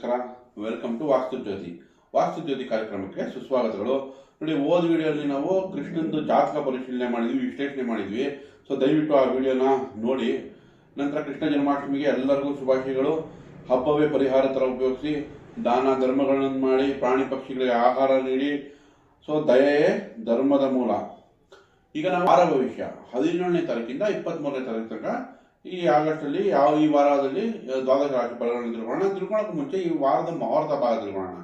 ನಮಸ್ಕಾರ. Welcome to ವಾಸ್ತು ಜ್ಯೋತಿ ವಾಸ್ತು ಜ್ಯೋತಿ ಕಾರ್ಯಕ್ರಮಕ್ಕೆ ಸುಸ್ವಾಗತಗಳು. ನೋಡಿ, ಹೋದ ವಿಡಿಯೋಲಿ ನಾವು ಕೃಷ್ಣಂದು ಜಾತಕ ಪರಿಶೀಲನೆ ಮಾಡಿದ್ವಿ, ವಿಶ್ಲೇಷಣೆ ಮಾಡಿದ್ವಿ. ಸೊ ದಯವಿಟ್ಟು ಆ ವಿಡಿಯೋನ ನೋಡಿ. ನಂತರ ಕೃಷ್ಣ ಜನ್ಮಾಷ್ಟಮಿಗೆ ಎಲ್ಲರಿಗೂ ಶುಭಾಶಯಗಳು. ಹಬ್ಬವೇ ಪರಿಹಾರ ಥರ ಉಪಯೋಗಿಸಿ, ದಾನ ಧರ್ಮಗಳನ್ನು ಮಾಡಿ, ಪ್ರಾಣಿ ಪಕ್ಷಿಗಳಿಗೆ ಆಹಾರ ನೀಡಿ. ಸೊ ದಯೆಯೇ ಧರ್ಮದ ಮೂಲ. ಈಗ ನಾವು ವಾರ ಭವಿಷ್ಯ ಹದಿನೇಳನೇ ತಾರೀಕಿಂದ ಇಪ್ಪತ್ತ್ಮೂರನೇ ತಾರೀಕು ತನಕ ಈ ಆಗಸ್ಟಲ್ಲಿ ಯಾವ ಈ ವಾರದಲ್ಲಿ ದ್ವಾದಶ ರಾಶಿ ಫಲಗಳನ್ನು ತಿಳ್ಕೊಳ್ಳೋಣ ತಿಳ್ಕೊಳ್ಳೋಕೆ ಮುಂಚೆ ಈ ವಾರದ ಮುಹೂರ್ತ ಭಾಗ ತಿಳ್ಕೊಳ್ಳೋಣ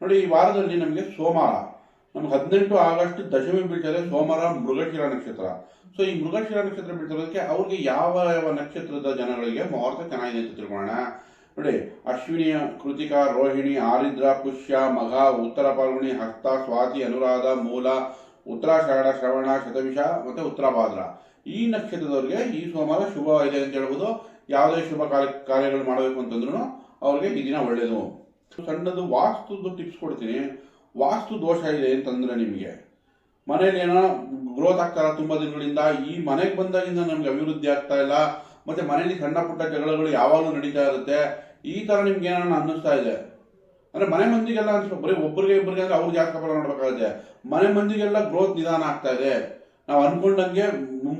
ನೋಡಿ, ಈ ವಾರದಲ್ಲಿ ನಮಗೆ ಸೋಮವಾರ ನಮ್ಗೆ ಹದಿನೆಂಟು ಆಗಸ್ಟ್ ದಶಮಿ ಬೀಳ್ತದೆ ಸೋಮವಾರ ಮೃಗಶಿರ ನಕ್ಷತ್ರ. ಸೊ ಈ ಮೃಗಶಿರ ನಕ್ಷತ್ರ ಬೀಳ್ತಿರೋದಕ್ಕೆ ಅವ್ರಿಗೆ ಯಾವ ಯಾವ ನಕ್ಷತ್ರದ ಜನಗಳಿಗೆ ಮುಹೂರ್ತ ಚೆನ್ನಾಗಿದೆ ಅಂತ ತಿಳ್ಕೊಳ್ಳೋಣ ನೋಡಿ ಅಶ್ವಿನಿಯ ಕೃತಿಕ, ರೋಹಿಣಿ, ಆರಿದ್ರ, ಪುಷ್ಯ, ಮಘ, ಉತ್ತರ ಪಾಲ್ಗುಣಿ ಹಸ್ತ, ಸ್ವಾತಿ, ಅನುರಾಧ, ಮೂಲ ಉತ್ತರಾಷಾಢ ಶ್ರವಣ, ಶತವಿಷ ಮತ್ತೆ ಉತ್ತರಭಾದ್ರ ಈ ನಕ್ಷತ್ರದವ್ರಿಗೆ ಈ ಸೋಮವಾರ ಶುಭವಾಗಿದೆ ಅಂತ ಹೇಳ್ಬೋದು. ಯಾವುದೇ ಶುಭ ಕಾರ್ಯ, ಕಾರ್ಯಗಳು ಮಾಡಬೇಕು ಅಂತಂದ್ರೂ ಅವ್ರಿಗೆ ಈ ದಿನ ಒಳ್ಳೆಯದು ಸಣ್ಣದು ವಾಸ್ತುದು ಟಿಪ್ಸ್ ಕೊಡ್ತೀನಿ. ವಾಸ್ತು ದೋಷ ಇದೆ ಅಂತಂದ್ರೆ ನಿಮಗೆ. ಮನೇಲಿ ಏನೋ ಗ್ರೋತ್ ಆಗ್ತಾರ ತುಂಬಾ ದಿನಗಳಿಂದ, ಈ ಮನೆಗೆ ಬಂದಾಗಿಂದ ನಮ್ಗೆ ಅಭಿವೃದ್ಧಿ ಆಗ್ತಾ ಇಲ್ಲ. ಮತ್ತೆ ಮನೇಲಿ ಸಣ್ಣ ಪುಟ್ಟ ಜಗಳಗಳು ಯಾವಾಗಲೂ ನಡೀತಾ ಇರುತ್ತೆ. ಈ ತರ ನಿಮ್ಗೆ ಏನೋ ಅನ್ನಿಸ್ತಾ ಇದೆ? ಅಂದ್ರೆ ಮನೆ ಮಂದಿಗೆಲ್ಲ ಅನ್ಸ್ಬೇಕು ಬರೀ ಒಬ್ಬರಿಗೆ ಇಬ್ಬರಿಗೆ ಅಂದ್ರೆ ಅವ್ರಿಗೆ ಜಾಸ್ತಿ ಫಲ ನೋಡ್ಬೇಕಾಗುತ್ತೆ ಮನೆ ಮಂದಿಗೆಲ್ಲ ಗ್ರೋತ್ ನಿಧಾನ ಆಗ್ತಾ ಇದೆ. ನಾವು ಅನ್ಕೊಂಡಂಗೆ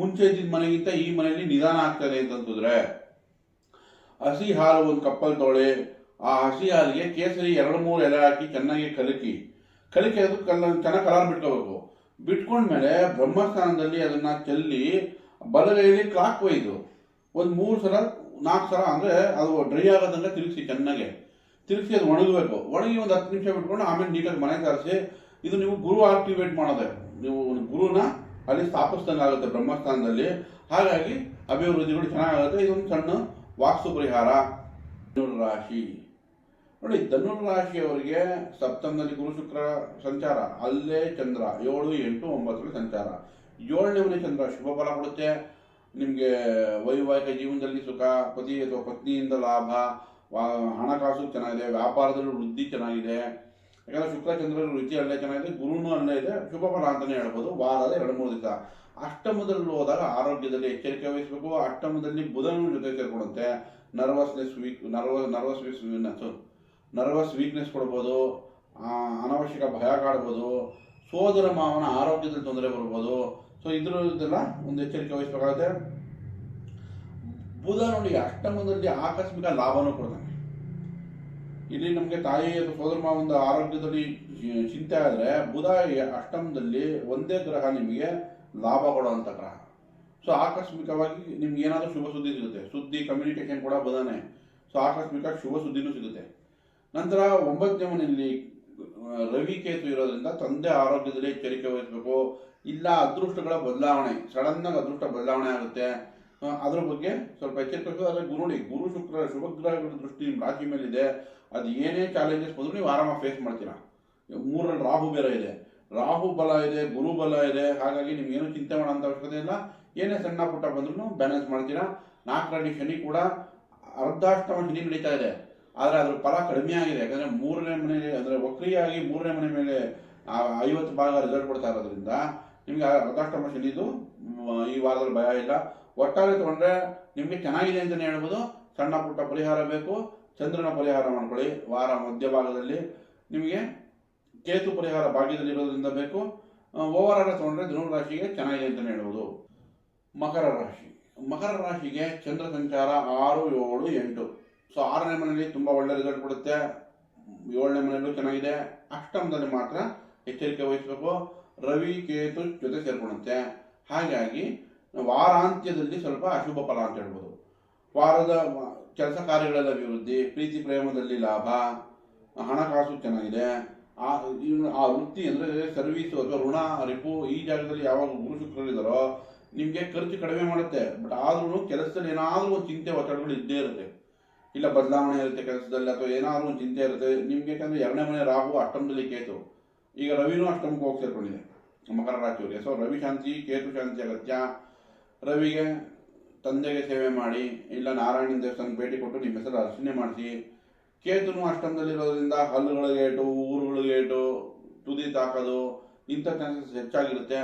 ಮುಂಚೆ ಇದ್ದಿದ್ದ ಮನೆಗಿಂತ ಈ ಮನೆಯಲ್ಲಿ ನಿಧಾನ ಆಗ್ತದೆ ಅಂತಂದ್ರೆ, ಹಸಿ ಹಾಲು ಒಂದು ಕಪ್ಪಲ್ ತೊಳೆ, ಆ ಹಸಿ ಹಾಲಿಗೆ ಕೇಸರಿ ಎರಡು ಮೂರು ಎಲೆ ಹಾಕಿ ಚೆನ್ನಾಗಿ ಕಲಕಿ ಕಲಕಿ ಅದು ಕಲ್ಲ, ಚೆನ್ನಾಗಿ ಕಲರ್ ಬಿಟ್ಕೋಬೇಕು. ಬಿಟ್ಕೊಂಡ್ಮೇಲೆ ಬ್ರಹ್ಮಸ್ಥಾನದಲ್ಲಿ ಅದನ್ನ ಚೆಲ್ಲಿ ಬಲಗೈಲಿ ಕ್ಲಾಕ್ ವೈಸು. ಒಂದು ಮೂರು ಸಲ ನಾಲ್ಕು ಸಲ ಅಂದರೆ ಅದು ಡ್ರೈ ಆಗೋದಂಗೆ ತಿರುಗಿಸಿ ಚೆನ್ನಾಗೆ. ತಿರುಗಿಸಿ ಅದು ಒಣಗಬೇಕು. ಒಣಗಿ ಒಂದು ಹತ್ತು ನಿಮಿಷ ಬಿಟ್ಕೊಂಡು ಆಮೇಲೆ ನೀಟಾಗಿ ಮನೆ ಸಾರಿಸಿ, ಇದು ನೀವು ಗುರು ಆಕ್ಟಿವೇಟ್ ಮಾಡೋದೆ. ನೀವು ಗುರುನ ಅಲ್ಲಿ ಸ್ಥಾಪಿಸ್ದಂಗೆ ಆಗುತ್ತೆ ಬ್ರಹ್ಮಸ್ಥಾನದಲ್ಲಿ. ಹಾಗಾಗಿ ಅಭಿವೃದ್ಧಿಗಳು ಚೆನ್ನಾಗುತ್ತೆ ಇದೊಂದು ಸಣ್ಣ ವಾಸ್ತು ಪರಿಹಾರ. ಧನುರ್ ರಾಶಿ. ನೋಡಿ, ಧನುರ್ ರಾಶಿಯವರಿಗೆ ಸಪ್ತಮದಲ್ಲಿ ಗುರು ಶುಕ್ರ ಸಂಚಾರ. ಅಲ್ಲೇ ಚಂದ್ರ, ಏಳು, ಎಂಟು, ಒಂಬತ್ತರಲ್ಲಿ ಸಂಚಾರ. ಏಳನೇ ಮನೆ ಚಂದ್ರ, ಶುಭ ಫಲ ಕೊಡುತ್ತೆ. ನಿಮಗೆ ವೈವಾಹಿಕ ಜೀವನದಲ್ಲಿ ಸುಖ, ಪತಿ ಅಥವಾ ಪತ್ನಿಯಿಂದ ಲಾಭ ಹಣಕಾಸು ಚೆನ್ನಾಗಿದೆ, ವ್ಯಾಪಾರದಲ್ಲಿ ವೃದ್ಧಿ ಚೆನ್ನಾಗಿದೆ. ಯಾಕಂದ್ರೆ ಶುಕ್ರ ಚಂದ್ರ ರುಚಿ ಅಲ್ಲೇ ಚೆನ್ನಾಗಿದೆ, ಗುರುನು ಅನ್ನ ಇದೆ, ಶುಭ ಫಲ ಅಂತಾನೆ ಹೇಳ್ಬೋದು ವಾರದ ಎರಡು, ಮೂರು ದಿವಸ. ಅಷ್ಟಮದಲ್ಲಿ ಹೋದಾಗ ಆರೋಗ್ಯದಲ್ಲಿ ಎಚ್ಚರಿಕೆ ವಹಿಸಬೇಕು, ಅಷ್ಟಮದಲ್ಲಿ ಬುಧನ ಜೊತೆ ಸೇರ್ಕೊಡುತ್ತೆ nervousness weak nerve nervous weakness nervous weakness ಕೊಡ್ಬೋದು ಅನಾವಶ್ಯಕ ಭಯ ಕಾಡ್ಬೋದು, ಸೋದರ ಮಾವನ ಆರೋಗ್ಯದಲ್ಲಿ ತೊಂದರೆ ಬರ್ಬೋದು. ಸೊ ಇದ್ರದ್ದೆಲ್ಲ ಒಂದು ಎಚ್ಚರಿಕೆ ವಹಿಸಬೇಕಾಗುತ್ತೆ. ಬುಧ ನೋಡಿ ಅಷ್ಟಮದಲ್ಲಿ ಆಕಸ್ಮಿಕ ಲಾಭನೂ ಕೊಡ್ತಾನೆ. ಇಲ್ಲಿ ನಮಗೆ ತಾಯಿ ಅಥವಾ ಸೋದರ ಒಂದು ಆರೋಗ್ಯದಲ್ಲಿ ಚಿಂತೆ ಆದರೆ ಬುಧ ಅಷ್ಟಮದಲ್ಲಿ ಒಂದೇ ಗ್ರಹ ನಿಮಗೆ ಲಾಭ ಕೊಡುವಂಥ ಗ್ರಹ. ಸೊ ಆಕಸ್ಮಿಕವಾಗಿ ನಿಮ್ಗೆ ಏನಾದರೂ ಶುಭ ಸುದ್ದಿ ಸಿಗುತ್ತೆ. ಸುದ್ದಿ ಕಮ್ಯುನಿಕೇಶನ್ ಕೂಡ ಬುಧನೇ. ಸೊ ಆಕಸ್ಮಿಕ ಶುಭ ಸುದ್ದಿನೂ ಸಿಗುತ್ತೆ. ನಂತರ ಒಂಬತ್ತನೇ ಮನೆಯಲ್ಲಿ ರವಿ ಕೇತು ಇರೋದ್ರಿಂದ ತಂದೆ ಆರೋಗ್ಯದಲ್ಲಿ ಎಚ್ಚರಿಕೆ ವಹಿಸಬೇಕು. ಇಲ್ಲ, ಅದೃಷ್ಟಗಳ ಬದಲಾವಣೆ. ಸಡನ್ನಾಗಿ ಅದೃಷ್ಟ ಬದಲಾವಣೆ ಆಗುತ್ತೆ. ಅದರ ಬಗ್ಗೆ ಸ್ವಲ್ಪ ಎಚ್ಚರಿಕೆ ಆದರೆ ಗುರು ಗುರು ಶುಕ್ರ, ಶುಭ ಗ್ರಹಗಳ ದೃಷ್ಟಿ ರಾಶಿ ಮೇಲಿದೆ. ಅದು ಏನೇ ಚಾಲೆಂಜಸ್ ಬಂದರೂ ನೀವು ಆರಾಮಾಗಿ ಫೇಸ್ ಮಾಡ್ತೀರಾ. ಮೂರಲ್ಲಿ ರಾಹು ಬೇರೆ ಇದೆ. ರಾಹು ಬಲ ಇದೆ, ಗುರು ಬಲ ಇದೆ. ಹಾಗಾಗಿ ನಿಮ್ಗೇನು ಚಿಂತೆ ಮಾಡೋಂಥ ಅವಶ್ಯಕತೆ ಇಲ್ಲ. ಏನೇ ಸಣ್ಣ ಪುಟ್ಟ ಬಂದ್ರೂ ಬ್ಯಾಲೆನ್ಸ್ ಮಾಡ್ತೀರಾ. ನಾಲ್ಕರಡಿ ಶನಿ ಕೂಡ ಅರ್ಧಾಷ್ಟಮ ಶನಿ ನಡೀತಾ ಇದೆ. ಆದರೆ ಅದ್ರ ಫಲ ಕಡಿಮೆ ಆಗಿದೆ. ಯಾಕಂದ್ರೆ ಮೂರನೇ ಮನೆ, ಅಂದರೆ ವಕ್ರಿಯಾಗಿ ಮೂರನೇ ಮನೆ ಮೇಲೆ ಐವತ್ತು ಭಾಗ ರಿಸಲ್ಟ್ ಕೊಡ್ತಾ ಇರೋದ್ರಿಂದ ನಿಮ್ಗೆ ಅರ್ಧಾಷ್ಟಮ ಶನಿದು ಈ ವಾರದಲ್ಲಿ ಭಯ ಇಲ್ಲ. ಒಟ್ಟಾರೆ ತಗೊಂಡ್ರೆ ನಿಮಗೆ ಚೆನ್ನಾಗಿದೆ ಅಂತಲೇ ಹೇಳ್ಬೋದು. ಸಣ್ಣ ಪುಟ್ಟ ಪರಿಹಾರ ಬೇಕು. ಚಂದ್ರನ ಪರಿಹಾರ ಮಾಡ್ಕೊಳ್ಳಿ. ವಾರ ಮಧ್ಯಭಾಗದಲ್ಲಿ ನಿಮಗೆ ಕೇತು ಪರಿಹಾರ ಭಾಗ್ಯದಲ್ಲಿ ಇರೋದ್ರಿಂದ ಬೇಕು. ಓವರ್ ಆಲ್ ತಗೊಂಡ್ರೆ ಧನು ರಾಶಿಗೆ ಚೆನ್ನಾಗಿದೆ ಅಂತಲೇ ಹೇಳ್ಬೋದು. ಮಕರ ರಾಶಿ. ಮಕರ ರಾಶಿಗೆ ಚಂದ್ರ ಸಂಚಾರ ಆರು, ಏಳು, ಎಂಟು. ಸೊ ಆರನೇ ಮನೆಯಲ್ಲಿ ತುಂಬ ಒಳ್ಳೆ ರಿಸಲ್ಟ್ ಕೊಡುತ್ತೆ. ಏಳನೇ ಮನೆಯಲ್ಲೂ ಚೆನ್ನಾಗಿದೆ. ಅಷ್ಟಮದಲ್ಲಿ ಮಾತ್ರ ಎಚ್ಚರಿಕೆ ವಹಿಸಬೇಕು. ರವಿ, ಕೇತು ಜೊತೆ ಸೇರ್ಕೊಳ್ಳುತ್ತೆ. ಹಾಗಾಗಿ ವಾರಾಂತ್ಯದಲ್ಲಿ ಸ್ವಲ್ಪ ಅಶುಭ ಫಲ ಅಂತ ಹೇಳ್ಬೋದು. ವಾರದ ಕೆಲಸ ಕಾರ್ಯಗಳಲ್ಲಿ ಅಭಿವೃದ್ಧಿ, ಪ್ರೀತಿ ಪ್ರೇಮದಲ್ಲಿ ಲಾಭ, ಹಣಕಾಸು ಚೆನ್ನಾಗಿದೆ. ಆ ಆ ವೃತ್ತಿ ಅಂದರೆ ಸರ್ವೀಸು ಅಥವಾ ಋಣ ರಿಪು ಈ ಜಾಗದಲ್ಲಿ ಯಾವಾಗ ಗುರು ಶುಕ್ರರಿದ್ದಾರೋ ನಿಮಗೆ ಖರ್ಚು ಕಡಿಮೆ ಮಾಡುತ್ತೆ. ಬಟ್ ಆದ್ರೂ ಕೆಲಸದಲ್ಲಿ ಏನಾದರೂ ಒಂದು ಚಿಂತೆ, ಒತ್ತಡಗಳು ಇದ್ದೇ ಇರುತ್ತೆ. ಇಲ್ಲ ಬದಲಾವಣೆ ಇರುತ್ತೆ ಕೆಲಸದಲ್ಲಿ ಅಥವಾ ಏನಾದರೂ ಒಂದು ಚಿಂತೆ ಇರುತ್ತೆ. ನಿಮಗೆ ಯಾಕಂದ್ರೆ ಎರಡನೇ ಮನೆ ರಾಹು ಅಷ್ಟಮದಲ್ಲಿ ಕೇತು. ಈಗ ರವಿನೂ ಅಷ್ಟಮಕ್ಕೆ ಹೋಗಿ ಸೇರ್ಕೊಂಡಿದೆ. ಮಕರ ರಾಶಿಯವರಿಗೆ. ಸೊ ರವಿ ಶಾಂತಿ, ಕೇತು ಶಾಂತಿ ಅಗತ್ಯ. ರವಿಗೆ ತಂದೆಗೆ ಸೇವೆ ಮಾಡಿ, ಇಲ್ಲ ನಾರಾಯಣ ದೇವಸ್ಥಾನಕ್ಕೆ ಭೇಟಿ ಕೊಟ್ಟು ನಿಮ್ಮ ಹೆಸರು ಅರ್ಚನೆ ಮಾಡಿಸಿ, ಕೇತುನು ಅಷ್ಟಮದಲ್ಲಿರೋದ್ರಿಂದ ಹಲ್ಲುಗಳಿಗೆ ಊರುಗಳಿಗೇಟು ತುದಿ ತಾಕೋದು, ಇಂಥ ಚಾನ್ಸಸ್ ಹೆಚ್ಚಾಗಿರುತ್ತೆ.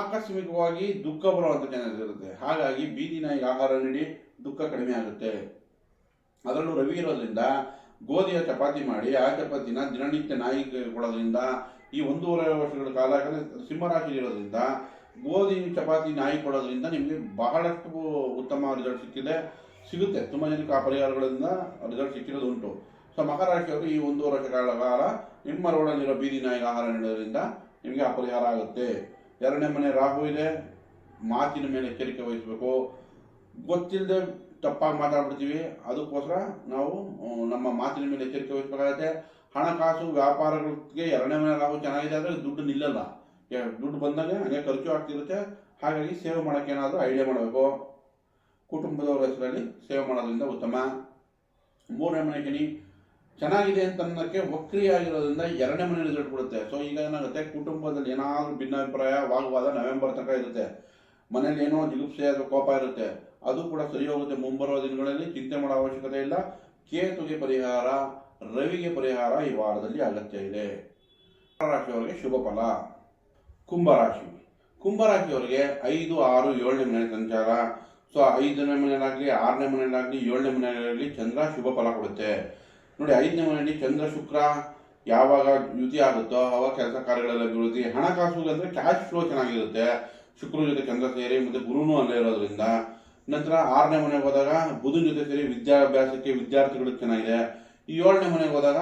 ಆಕಸ್ಮಿಕವಾಗಿ ದುಃಖ ಬರುವಂಥ ಚಾನ್ಸಸ್ ಇರುತ್ತೆ. ಹಾಗಾಗಿ ಬೀದಿ ಆಹಾರ ನೀಡಿ ದುಃಖ ಕಡಿಮೆ ಆಗುತ್ತೆ. ಅದರಲ್ಲೂ ರವಿ ಇರೋದ್ರಿಂದ ಗೋಧಿಯ ಚಪಾತಿ ಮಾಡಿ, ಆ ಚಪಾತಿನ ದಿನನಿತ್ಯ ನಾಯಿಗೆ ಕೊಡೋದ್ರಿಂದ ಈ ಒಂದೂವರೆ ವರ್ಷಗಳ ಕಾಲ ಯಾಕಂದರೆ ಸಿಂಹರಾಶಿ ಇರೋದ್ರಿಂದ ಗೋಧಿ ಚಪಾತಿ ನಾಯಿ ಕೊಡೋದ್ರಿಂದ ನಿಮಗೆ ಬಹಳಷ್ಟು ಉತ್ತಮ ರಿಸಲ್ಟ್ ಸಿಕ್ಕಿದೆ. ಸಿಗುತ್ತೆ. ತುಂಬ ಜನಕ್ಕೆ ಆ ಪರಿಹಾರಗಳಿಂದ ರಿಸಲ್ಟ್ ಸಿಕ್ಕಿರೋದು ಉಂಟು. ಸೊ ಮಹಾರಾಷ್ಟ್ರವರು ಈ ಒಂದು ವರ್ಷ ಕಾಲ ನಿಮ್ಮ ರೋಡಲ್ಲಿರೋ ಬೀದಿ ನಾಯಿಗೆ ಆಹಾರ ನೀಡೋದ್ರಿಂದ ನಿಮಗೆ ಆ ಪರಿಹಾರ ಆಗುತ್ತೆ. ಎರಡನೇ ಮನೆ ರಾಹು ಇದೆ. ಮಾತಿನ ಮೇಲೆ ಎಚ್ಚರಿಕೆ ವಹಿಸಬೇಕು. ಗೊತ್ತಿಲ್ಲದೆ ತಪ್ಪಾಗಿ ಮಾತಾಡ್ಬಿಡ್ತೀವಿ. ಅದಕ್ಕೋಸ್ಕರ ನಾವು ನಮ್ಮ ಮಾತಿನ ಮೇಲೆ ಎಚ್ಚರಿಕೆ ವಹಿಸಬೇಕಾಗುತ್ತೆ. ಹಣಕಾಸು ವ್ಯಾಪಾರಗಳಿಗೆ ಎರಡನೇ ಮನೆ ರಾಹು ಚೆನ್ನಾಗಿದೆ, ಆದರೆ ದುಡ್ಡು ನಿಲ್ಲಲ್ಲ. ದುಡ್ಡು ಬಂದಾಗ ಹಂಗೆ ಖರ್ಚು ಆಗ್ತಿರುತ್ತೆ. ಹಾಗಾಗಿ ಸೇವ್ ಮಾಡೋಕ್ಕೆ ಏನಾದರೂ ಐಡಿಯಾ ಮಾಡಬೇಕು. ಕುಟುಂಬದವರ ಹೆಸರಲ್ಲಿ ಸೇವ್ ಮಾಡೋದ್ರಿಂದ ಉತ್ತಮ. ಮೂರನೇ ಮನೆ ಶನಿ ಚೆನ್ನಾಗಿದೆ ಅಂತ ಅನ್ನೋಕ್ಕೆ ವಕ್ರಿಯಾಗಿರೋದ್ರಿಂದ ಎರಡನೇ ಮನೆ ರಿಸಲ್ಟ್ ಕೊಡುತ್ತೆ. ಸೊ ಈಗ ಏನಾಗುತ್ತೆ? ಕುಟುಂಬದಲ್ಲಿ ಏನಾದರೂ ಭಿನ್ನಾಭಿಪ್ರಾಯ, ವಾಗ್ವಾದ ನವೆಂಬರ್ ತನಕ ಇರುತ್ತೆ. ಮನೇಲಿ ಏನೋ ಜಿಗುಪ್ಸೆ ಅಥವಾ ಕೋಪ ಇರುತ್ತೆ. ಅದು ಕೂಡ ಸರಿ ಹೋಗುತ್ತೆ. ಮುಂಬರುವ ದಿನಗಳಲ್ಲಿ ಚಿಂತೆ ಮಾಡೋ ಅವಶ್ಯಕತೆ ಇಲ್ಲ. ಕೇತುಗೆ ಪರಿಹಾರ, ರವಿಗೆ ಪರಿಹಾರ ಈ ವಾರದಲ್ಲಿ ಅಗತ್ಯ ಇದೆ. ರಾಶಿಯವರಿಗೆ ಶುಭ ಫಲ. ಕುಂಭರಾಶಿ. ಕುಂಭರಾಶಿಯವರಿಗೆ ಐದು, ಆರು, ಏಳನೇ ಮನೆ ಸಂಚಾರ. ಸೊ, ಐದನೇ ಮನೆಯಲ್ಲಾಗಲಿ ಆರನೇ ಮನೆಯಲ್ಲಾಗಲಿ ಏಳನೇ ಮನೆಯಲ್ಲಿ ಚಂದ್ರ ಶುಭ ಫಲ ಕೊಡುತ್ತೆ. ನೋಡಿ, ಐದನೇ ಮನೆಯಲ್ಲಿ ಚಂದ್ರ ಶುಕ್ರ ಯಾವಾಗ ಯುತಿ ಆಗುತ್ತೋ, ಅವಾಗ ಕೆಲಸ ಕಾರ್ಯಗಳೆಲ್ಲ ಅಭಿವೃದ್ಧಿ, ಹಣಕಾಸು ಅಂದರೆ ಕ್ಯಾಶ್ ಫ್ಲೋ ಚೆನ್ನಾಗಿರುತ್ತೆ. ಶುಕ್ರ ಜೊತೆ ಚಂದ್ರ ಸೇರಿ ಮತ್ತೆ ಗುರುನೂ ಅಲ್ಲೇ ಇರೋದ್ರಿಂದ. ನಂತರ ಆರನೇ ಮನೆಗೆ ಹೋದಾಗ ಬುಧನ ಜೊತೆ ಸೇರಿ ವಿದ್ಯಾಭ್ಯಾಸಕ್ಕೆ ವಿದ್ಯಾರ್ಥಿಗಳು ಚೆನ್ನಾಗಿದೆ. ಈ ಏಳನೇ ಮನೆಗೆ ಹೋದಾಗ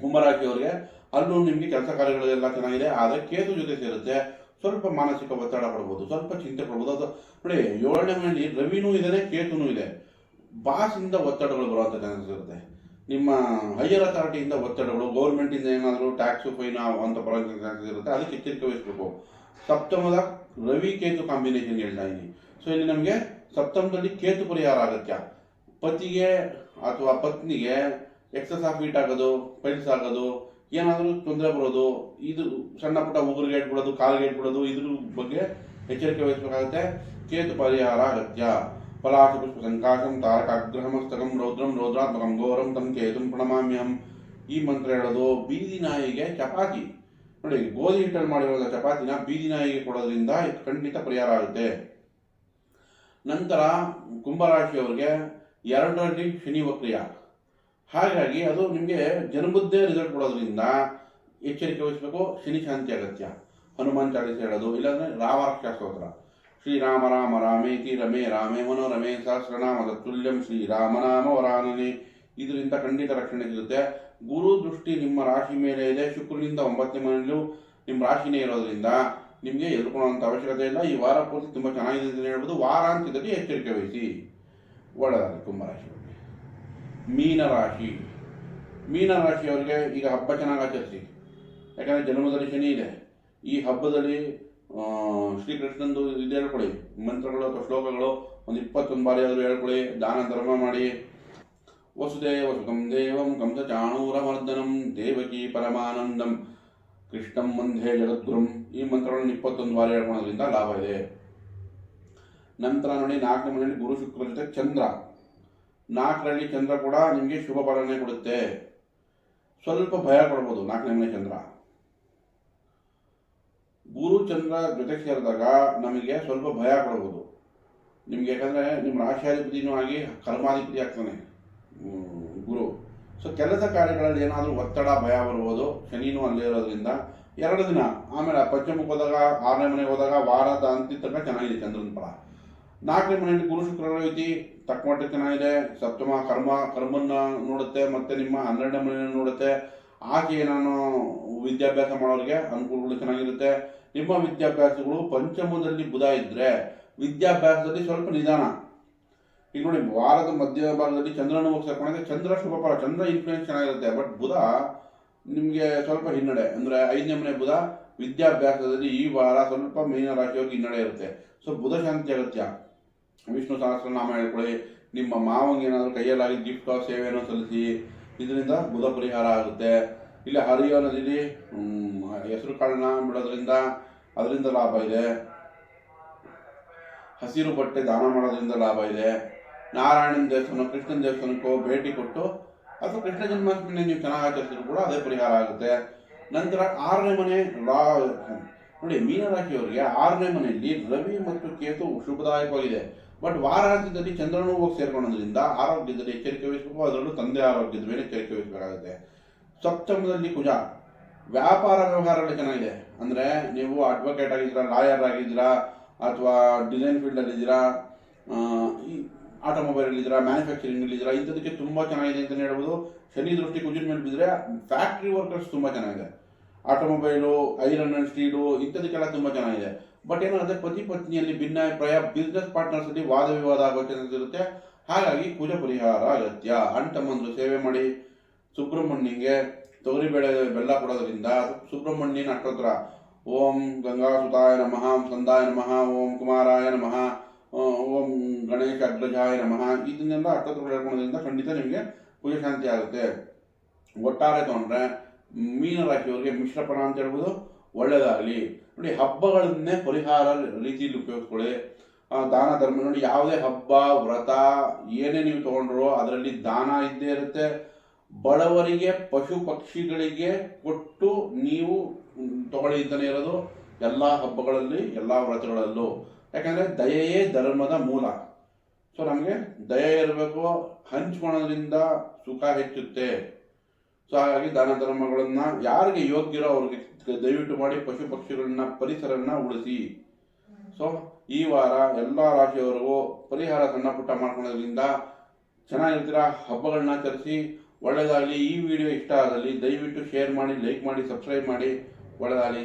ಕುಂಭರಾಶಿಯವರಿಗೆ ಅಲ್ಲೂ ನಿಮಗೆ ಕೆಲಸ ಕಾರ್ಯಗಳೆಲ್ಲ ಚೆನ್ನಾಗಿದೆ, ಆದರೆ ಕೇತು ಜೊತೆ ಸೇರುತ್ತೆ. ಸ್ವಲ್ಪ ಮಾನಸಿಕ ಒತ್ತಡ ಪಡ್ಬೋದು, ಸ್ವಲ್ಪ ಚಿಂತೆ ಪಡ್ಬೋದು. ಅದು ನೋಡಿ, ಏಳನೇ ಮನೆಯಲ್ಲಿ ರವಿನೂ ಇದೆ, ಕೇತುನೂ ಇದೆ. ಬಾಸಿಂದ ಒತ್ತಡಗಳು ಬರುವಂಥ ಚಾನ್ಸಸ್ ಇರುತ್ತೆ. ನಿಮ್ಮ ಹೈಯರ್ ಅಥಾರಿಟಿಯಿಂದ ಒತ್ತಡಗಳು ಗೌರ್ಮೆಂಟಿಂದ ಏನಾದರೂ ಟ್ಯಾಕ್ಸು ಫೈನ್ ಅಂತ ಬರೋಂಥ ಚಾನ್ಸಸ್ ಇರುತ್ತೆ, ಅದಕ್ಕೆ ಎಚ್ಚರಿಕೆ ವಹಿಸಬೇಕು. ಸಪ್ತಮದ ರವಿ ಕೇತು ಕಾಂಬಿನೇಷನ್ ಹೇಳ್ತಾ ಇದ್ದೀನಿ ಸೊ ಇಲ್ಲಿ ನಮಗೆ ಸಪ್ತಮದಲ್ಲಿ ಕೇತು ಪರಿಹಾರ ಅಗತ್ಯ. ಪತಿಗೆ ಅಥವಾ ಪತ್ನಿಗೆ ಎಕ್ಸಸ್ ಆಫ್ ಆಗೋದು ಪೈಲ್ಸ್ ಆಗೋದು ಏನಾದರೂ ತೊಂದರೆ ಬರೋದು, ಇದು ಸಣ್ಣ ಪುಟ್ಟ ಉಗುರಿಗೆ ಇಟ್ಬಿಡೋದು ಕಾಲಿಗೆ ಇಟ್ಬಿಡೋದು ಇದ್ರ ಬಗ್ಗೆ ಎಚ್ಚರಿಕೆ ವಹಿಸಬೇಕಾಗುತ್ತೆ. ಕೇತು ಪರಿಹಾರ ಅಗತ್ಯ. ಪಲಾಶ ಪುಷ್ಪ ಸಂಕಾಶಂ ತಾರಕಾಗ್ರಹಮಸ್ತಕಂ ರೌದ್ರಂ ರೌದ್ರಾತ್ಮಕಂ ಘೋರಂ ತಂ ಕೇತುಂ ಪ್ರಣಮಾಮ್ಯಂ ಈ ಮಂತ್ರ ಹೇಳೋದು ಬೀದಿ ನಾಯಿಗೆ ಚಪಾತಿ. ನೋಡಿ, ಗೋಧಿ ಹಿಟ್ಟಲ್ಲಿ ಮಾಡಿರೋ ಚಪಾತಿನ ಬೀದಿ ನಾಯಿಗೆ ಕೊಡೋದ್ರಿಂದ ಖಂಡಿತ ಪರಿಹಾರ ಆಗುತ್ತೆ. ನಂತರ ಕುಂಭರಾಶಿಯವರಿಗೆ ಎರಡರಲ್ಲಿ ಶನಿ ವಕ್ರಿಯ ಹಾಗಾಗಿ ಅದು ನಿಮಗೆ ಜನಬುದ್ಧೇ ರಿಸಲ್ಟ್ ಕೊಡೋದ್ರಿಂದ ಎಚ್ಚರಿಕೆ ವಹಿಸಬೇಕು ಶನಿ ಶಾಂತಿ ಅಗತ್ಯ. ಹನುಮಾನ್ ಚಾಲಿಸ ಹೇಳೋದು, ಇಲ್ಲಾಂದ್ರೆ ರಾಮಾಕ್ಷ ಸ್ತೋತ್ರ ಶ್ರೀರಾಮ ರಾಮ ರಾಮೇತಿ ರಮೇ ರಾಮೇ ಮನೋರಮೇ ಸಹಸ್ರನಾಮ ತತ್ತುಲ್ಯಂ ಶ್ರೀರಾಮನಾಮ ವರಾನನೆ. ಇದರಿಂದ ಖಂಡಿತ ರಕ್ಷಣೆ ಸಿಗುತ್ತೆ. ಗುರು ದೃಷ್ಟಿ ನಿಮ್ಮ ರಾಶಿ ಮೇಲೆ ಇದೆ. ಶುಕ್ರನಿಂದ ಒಂಬತ್ತನೇ ಮನೆಯಲ್ಲೂ ನಿಮ್ಮ ರಾಶಿನೇ ಇರೋದ್ರಿಂದ ನಿಮಗೆ ಎದುರ್ಕೊಳ್ಳುವಂಥ ಅವಶ್ಯಕತೆ ಇಲ್ಲ. ಈ ವಾರ ಪೂರ್ತಿ ತುಂಬ ಚೆನ್ನಾಗಿದೆ ಅಂತ ಹೇಳ್ಬೋದು. ವಾರಾಂತ್ಯದಲ್ಲಿ ಎಚ್ಚರಿಕೆ ವಹಿಸಿ. ಒಳ್ಳೆಯದಾಗಲಿ ಕುಂಭರಾಶಿಯವರಿಗೆ ಮೀನರಾಶಿ. ಮೀನರಾಶಿಯವರಿಗೆ ಈಗ ಹಬ್ಬ ಚೆನ್ನಾಗಿ ಆಚರಿಸಿ. ಯಾಕಂದರೆ ಜನ್ಮದಲ್ಲಿ ಶನಿ ಇದೆ. ಈ ಹಬ್ಬದಲ್ಲಿ ಶ್ರೀಕೃಷ್ಣಂದು ಇದು ಹೇಳ್ಕೊಳ್ಳಿ. ಮಂತ್ರಗಳು ಅಥವಾ ಶ್ಲೋಕಗಳು ಒಂದು ಇಪ್ಪತ್ತೊಂದು ಬಾರಿ ಆದರೂ ಹೇಳ್ಕೊಳ್ಳಿ. ದಾನ, ಧರ್ಮ ಮಾಡಿ. ವಸುದೇವ ಸುತಂ ದೇವಂ ಕಂಸ ಚಾಣೂರಮರ್ದನಂ ದೇವಕಿ ಪರಮಾನಂದಂ. ಕೃಷ್ಣಂ ಮಂಧೇ ಜಗದ್ಗುರುಂ. ಈ ಮಂತ್ರಗಳನ್ನು ಇಪ್ಪತ್ತೊಂದು ಬಾರಿ ಹೇಳ್ಕೊಳ್ಳೋದ್ರಿಂದ ಲಾಭ ಇದೆ. ನಂತರ ನೋಡಿ ನಾಲ್ಕನೇ ಮನೆಯಲ್ಲಿ ಗುರು ಶುಕ್ರ ಜೊತೆ ಚಂದ್ರ. ನಾಲ್ಕರಲ್ಲಿ ಚಂದ್ರ ಕೂಡ ನಿಮಗೆ ಶುಭ ಫಲನೆ ಕೊಡುತ್ತೆ. ಸ್ವಲ್ಪ ಭಯ ಕೊಡ್ಬೋದು ನಾಲ್ಕನೇ ಚಂದ್ರ. ಗುರು ಚಂದ್ರ ಜೊತೆ ಸೇರಿದಾಗ ನಮಗೆ ಸ್ವಲ್ಪ ಭಯ ಕೊಡ್ಬೋದು. ನಿಮ್ಗೆ ಯಾಕಂದ್ರೆ ನಿಮ್ಮ ರಾಶಿಯಾಧಿಪತಿನೂ ಆಗಿ ಕರ್ಮಾಧಿಪತಿ ಆಗ್ತಾನೆ ಗುರು. ಸೊ ಕೆಲಸ ಕಾರ್ಯಗಳಲ್ಲಿ ಏನಾದರೂ ಒತ್ತಡ, ಭಯ ಬರ್ಬೋದು. ಶನಿನೂ ಅಲ್ಲೇ ಇರೋದ್ರಿಂದ ಎರಡು ದಿನ. ಆಮೇಲೆ ಪಂಚಮಕ್ಕೆ ಹೋದಾಗ ಆರನೇ ಮನೆಗೆ ಹೋದಾಗ ವಾರದ ತನಕ ಚೆನ್ನಾಗಿದೆ ಚಂದ್ರನ ಫಲ. ನಾಲ್ಕನೇ ಮನೆಯಲ್ಲಿ ಗುರು ಶುಕ್ರರ ಐತಿ ತಕ್ಕ ಮಟ್ಟಿಗೆ ಚೆನ್ನಾಗಿದೆ ಸಪ್ತಮ ಕರ್ಮ, ಕರ್ಮನ್ನ ನೋಡುತ್ತೆ, ಮತ್ತೆ ನಿಮ್ಮ ಹನ್ನೆರಡನೇ ಮನೆಯನ್ನು ನೋಡುತ್ತೆ. ಆಚೆ ನಾನು ವಿದ್ಯಾಭ್ಯಾಸ ಮಾಡೋರಿಗೆ ಅನುಕೂಲಗಳು ಚೆನ್ನಾಗಿರುತ್ತೆ. ನಿಮ್ಮ ವಿದ್ಯಾಭ್ಯಾಸಗಳು ಪಂಚಮದಲ್ಲಿ ಬುಧ ಇದ್ರೆ ವಿದ್ಯಾಭ್ಯಾಸದಲ್ಲಿ ಸ್ವಲ್ಪ ನಿಧಾನ. ಈಗ ನೋಡಿ, ವಾರದ ಮಧ್ಯ ಭಾಗದಲ್ಲಿ ಚಂದ್ರನ ಹೋಗಿ ಚಂದ್ರ ಶುಭ ಫಲ, ಚಂದ್ರ ಇನ್ಫ್ಲೂಯೆನ್ಸ್ ಚೆನ್ನಾಗಿರುತ್ತೆ. ಬಟ್ ಬುಧ ನಿಮಗೆ ಸ್ವಲ್ಪ ಹಿನ್ನಡೆ. ಅಂದರೆ ಐದನೇ ಮನೆ ಬುಧ ವಿದ್ಯಾಭ್ಯಾಸದಲ್ಲಿ ಈ ವಾರ ಸ್ವಲ್ಪ ಮೀನ ರಾಶಿಯೋಗಿ ಹಿನ್ನಡೆ ಇರುತ್ತೆ. ಸೊ ಬುಧ ಶಾಂತಿ ಅಗತ್ಯ. ವಿಷ್ಣು ಸಹಸ್ರನಾಮ ಹೇಳ್ಕೊಳ್ಳಿ ನಿಮ್ಮ ಮಾವಂಗೆ ಏನಾದರೂ ಕೈಯಲ್ಲಾಗಿ ಗಿಫ್ಟ್ ಸೇವೆಯನ್ನು ಸಲ್ಲಿಸಿ, ಇದರಿಂದ ಬುಧ ಪರಿಹಾರ ಆಗುತ್ತೆ. ಇಲ್ಲಿ ಹರಿಯೋ ನದಿಲಿ ಹೆಸರು ಕಾಳನ್ನ ಬಿಡೋದ್ರಿಂದ ಅದರಿಂದ ಲಾಭ ಇದೆ. ಹಸಿರು ಬಟ್ಟೆ ದಾನ ಮಾಡೋದ್ರಿಂದ ಲಾಭ ಇದೆ. ನಾರಾಯಣನ ದೇವಸ್ಥಾನ, ಕೃಷ್ಣನ ದೇವಸ್ಥಾನಕ್ಕೂ ಭೇಟಿ ಕೊಟ್ಟು, ಅಥವಾ ಕೃಷ್ಣ ಜನ್ಮಾಷ್ಟಮಿ ನೀವು ಚೆನ್ನಾಗಿ ಆಚರಿಸಿದ್ರು ಕೂಡ ಅದೇ ಪರಿಹಾರ ಆಗುತ್ತೆ. ನಂತರ ಆರನೇ ಮನೆ ರಾ ನೋಡಿ, ಮೀನರಾಶಿಯವರಿಗೆ ಆರನೇ ಮನೆಯಲ್ಲಿ ರವಿ ಮತ್ತು ಕೇತು ಶುಭದಾಯಕವಾಗಿದೆ. ಬಟ್ ವಾರಾಂತ್ಯದಲ್ಲಿ ಚಂದ್ರನು ಹೋಗಿ ಸೇರ್ಕೊಳ್ಳೋದ್ರಿಂದ ಆರೋಗ್ಯದಲ್ಲಿ ಎಚ್ಚರಿಕೆ ವಹಿಸಬೇಕು ಅದರಲ್ಲೂ ತಂದೆ ಆರೋಗ್ಯದ ಮೇಲೆ ಎಚ್ಚರಿಕೆ ವಹಿಸಬೇಕಾಗುತ್ತೆ. ಸಪ್ತಮದಲ್ಲಿ ಕುಜ ವ್ಯಾಪಾರ ವ್ಯವಹಾರಗಳು ಚೆನ್ನಾಗಿದೆ. ಅಂದರೆ ನೀವು ಅಡ್ವೊಕೇಟ್ ಆಗಿದ್ದೀರಾ ಲಾಯರ್ ಆಗಿದ್ದೀರಾ ಅಥವಾ ಡಿಸೈನ್ ಫೀಲ್ಡಲ್ಲಿ ಇದ್ದೀರಾ ಆ, ಈ ಆಟೋಮೊಬೈಲ್ ಇದ್ದೀರಾ ಮ್ಯಾನುಫ್ಯಾಕ್ಚರಿಂಗ್ ಇದ್ದೀರಾ ಇಂಥದಕ್ಕೆ ತುಂಬ ಚೆನ್ನಾಗಿದೆ ಅಂತಲೇ ಹೇಳ್ಬೋದು. ಶನಿ ದೃಷ್ಟಿ ಕುಜಿನ ಮೇಲೆ ಬಿದ್ದರೆ ಫ್ಯಾಕ್ಟ್ರಿ ವರ್ಕರ್ಸ್ ತುಂಬ ಚೆನ್ನಾಗಿದೆ. ಆಟೋಮೊಬೈಲು ಐರನ್ ಅಂಡ್ ಸ್ಟೀಲು ಇಂಥದಕ್ಕೆಲ್ಲ ತುಂಬ ಚೆನ್ನಾಗಿದೆ. ಬಟ್ ಏನಾಗುತ್ತೆ ಪತಿ ಪತ್ನಿಯಲ್ಲಿ ಭಿನ್ನಾಭಿಪ್ರಾಯ ಬಿಸ್ನೆಸ್ ಪಾರ್ಟ್ನರ್ಸಲ್ಲಿ ವಾದ ವಿವಾದ ಆಗೋ ಚಾನ್ಸಸ್ ಇರುತ್ತೆ. ಹಾಗಾಗಿ ಕುಜ ಪರಿಹಾರ ಅಗತ್ಯ. ಅಂಟಮಂದ್ರು ಸೇವೆ ಮಾಡಿ. ಸುಬ್ರಹ್ಮಣ್ಯಂಗೆ ತೊಗರಿಬೇಳೆ ಬೆಲ್ಲ ಕೊಡೋದ್ರಿಂದ ಸುಬ್ರಹ್ಮಣ್ಯನ ನಕ್ಷತ್ರ ಓಂ ಗಂಗಾ ಸುತಾಯ ನಮಃ ಸಂದಾಯ ನಮಃ, ಓಂ ಕುಮಾರಾಯ ನಮಃ, ಓಂ ಗಣೇಶ ಅಗ್ರಜಾಯ ನಮಃ. ಇದನ್ನೆಲ್ಲ ಅಷ್ಟೋತ್ರ ಹೇಳ್ಕೊಳೋದ್ರಿಂದ ಖಂಡಿತ ನಿಮಗೆ ಪೂಜೆ ಶಾಂತಿ ಆಗುತ್ತೆ. ಒಟ್ಟಾರೆ ತೊಗೊಂಡ್ರೆ ಮೀನರಾಶಿಯವರಿಗೆ ಮಿಶ್ರಪಣ ಅಂತ ಹೇಳ್ಬೋದು ಒಳ್ಳೆಯದಾಗಲಿ ನೋಡಿ ಹಬ್ಬಗಳನ್ನೇ ಪರಿಹಾರ ರೀತಿಯಲ್ಲಿ ಉಪಯೋಗಿಸ್ಕೊಳ್ಳಿ. ದಾನ ಧರ್ಮ ನೋಡಿ ಯಾವುದೇ ಹಬ್ಬ ವ್ರತ ಏನೇ ನೀವು ತಗೊಂಡ್ರು ಅದರಲ್ಲಿ ದಾನ ಇದ್ದೇ ಇರುತ್ತೆ. ಬಡವರಿಗೆ ಪಶು ಪಕ್ಷಿಗಳಿಗೆ ಕೊಟ್ಟು ನೀವು ಮ್, ತಗೊಳ್ಳಿ ಅಂತಲೇ ಇರೋದು ಎಲ್ಲ ಹಬ್ಬಗಳಲ್ಲಿ ಎಲ್ಲ ವ್ರತಗಳಲ್ಲೂ. ಯಾಕಂದರೆ ದಯೆಯೇ ಧರ್ಮದ ಮೂಲ. ಸೊ ನಮಗೆ ದಯೆ ಇರಬೇಕು ಹಂಚ್ಕೊಳೋದ್ರಿಂದ ಸುಖ ಹೆಚ್ಚುತ್ತೆ. ಸೊ ಹಾಗಾಗಿ ದಾನ ಧರ್ಮಗಳನ್ನ ಯಾರಿಗೆ ಯೋಗ್ಯರೋ ಅವ್ರಿಗೆ ದಯವಿಟ್ಟು ಮಾಡಿ ಪಶು ಪಕ್ಷಿಗಳನ್ನ ಪರಿಸರನ್ನ ಉಳಿಸಿ. ಸೊ ಈ ವಾರ ಎಲ್ಲ ರಾಶಿಯವರಿಗೂ ಪರಿಹಾರ ಸಣ್ಣ ಪುಟ್ಟ ಮಾಡ್ಕೊಳ್ಳೋದ್ರಿಂದ ಚೆನ್ನಾಗಿರ್ತೀರ? ಹಬ್ಬಗಳನ್ನ ಆಚರಿಸಿ ಒಳ್ಳೆಯದಾಗಲಿ ಈ ವಿಡಿಯೋ ಇಷ್ಟ ಆದಲ್ಲಿ ದಯವಿಟ್ಟು ಶೇರ್ ಮಾಡಿ, ಲೈಕ್ ಮಾಡಿ, ಸಬ್ಸ್ಕ್ರೈಬ್ ಮಾಡಿ. ಒಳ್ಳೆಯದಾಗಲಿ